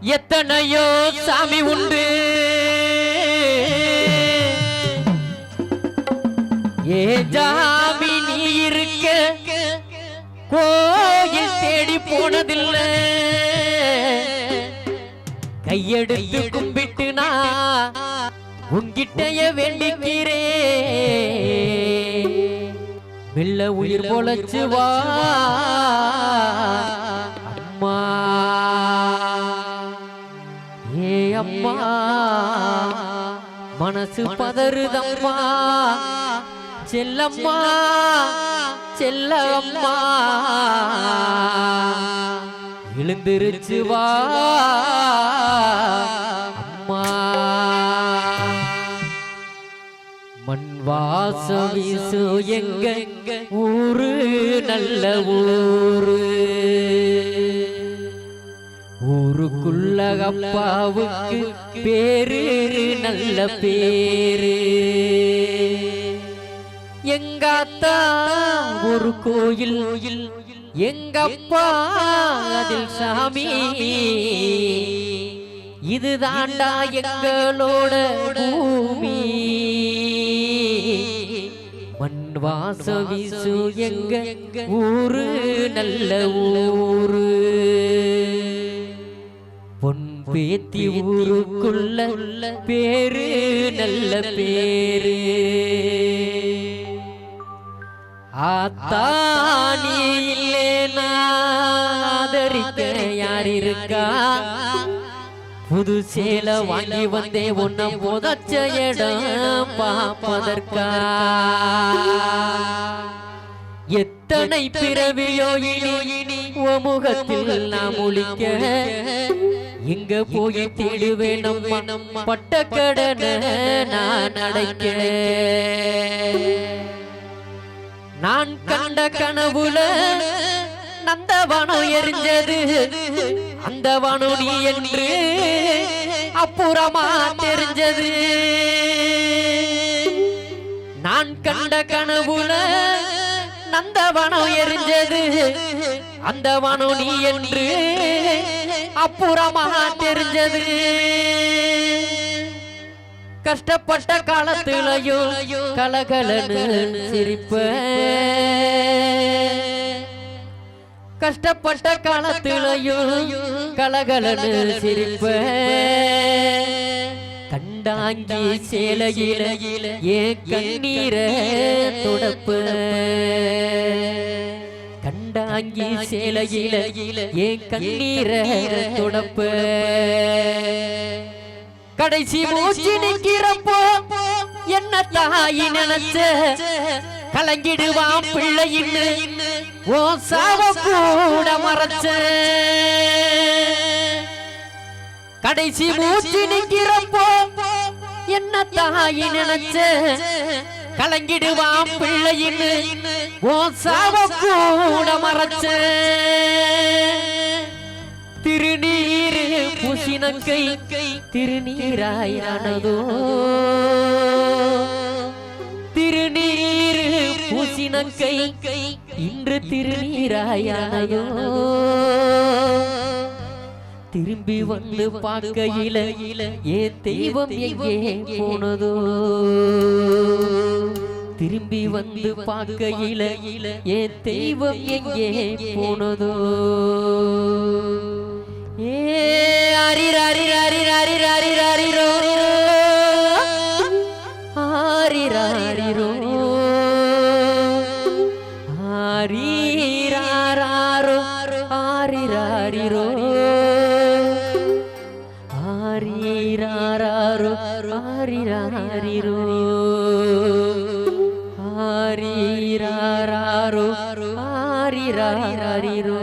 எத்தனையோ சாமி உண்டு. ஏ ஜாமி நீ இருக்க. கோயில் தேடி போனதில்லை. கையெடுத்து கும்பிட்டு நான் உங்கிட்டய வேண்டிக்கிறே வெள்ள உயிர் பொழைச்சு அம்மா. மனசு பதறுதம்மா. செல்லம்மா. செல்ல அம்மா எழுந்திருச்சு வா. அம்மா. மண் வாசம் வீசு எங்க ஊரு. நல்ல ஊரு. ஊருக்குள்ள அப்பாவுக்கு பேரு நல்ல பேரு. எங்காத்தா ஒரு கோயில் எங்க அப்பா அதில் சாமி? இதுதாண்டா எங்களோட பூமி. மண் வாச வீசு எங்க? ஊரு நல்ல ஊரு. பொன் பேத்தி ஊருக்குள்ள பேரு நல்ல பேரு. ஆத்தானி இல்லேனா ஆதரிக்க யார் இருக்கா? புது சேல வாங்கி வந்தே உன்னை புதச்ச இடம் பார்ப்பதற்கா? எத்தனை பிறவியோ இனி உன் முகத்தில் நாம் ஒழிக்க எங்க போய் தேடுவேன் நம்ம பட்ட கடனை நான் அடைக்க. நான் கண்ட கனவுல நந்தவனம் எரிஞ்சது. அந்த வனம் நீ என்று அப்புறமா தெரிஞ்சது. நான் கண்ட கனவுல நந்தவனம் எரிஞ்சது. அந்த வனம் நீ என்று அப்புறமா தெரிஞ்சது. கஷ்டப்பட்ட காலத்திலையும் கலகலன்னு சிரிப்ப. கஷ்டப்பட்ட காலத்திலையும் கலகலன்னு சிரிப்ப. கண்டாங்கி சேலையில ஏ கண்ணீர துடப்பு. கண்டாங்கி சேலையில ஏ கண்ணீர துடப்பு. கடைசி மூச்சு நிக்கிறப்போ என்ன தாயி நினைச்ச கலங்கிடுவான் பிள்ளையின்னு ஓ சாவ கூட மறைச்ச. கடைசி மூச்சு நிக்கிறப்போ என்ன தாயி நினைச்ச? கலங்கிடுவான் பிள்ளையின்னு ஓ சாவ கூட மறைச்ச. திருநீரு புசினங்கை திருநீராயானதோ திருநீரு பூசினங்கை இன்று திருநீராயானதோ திரும்பி வந்து பார்க்கையில ஏ தெய்வம் எங்கே போனதோ? திரும்பி வந்து பார்க்கையில ஏ தெய்வம் எங்கே போனதோ? ஏ அரிராரி ராரி ராரி ராரி ராரிரோ ஆரிராரிரோ ஆரிராரோ ஆரிராரிரோ ஆரிராரோ ஆரிராரிரோ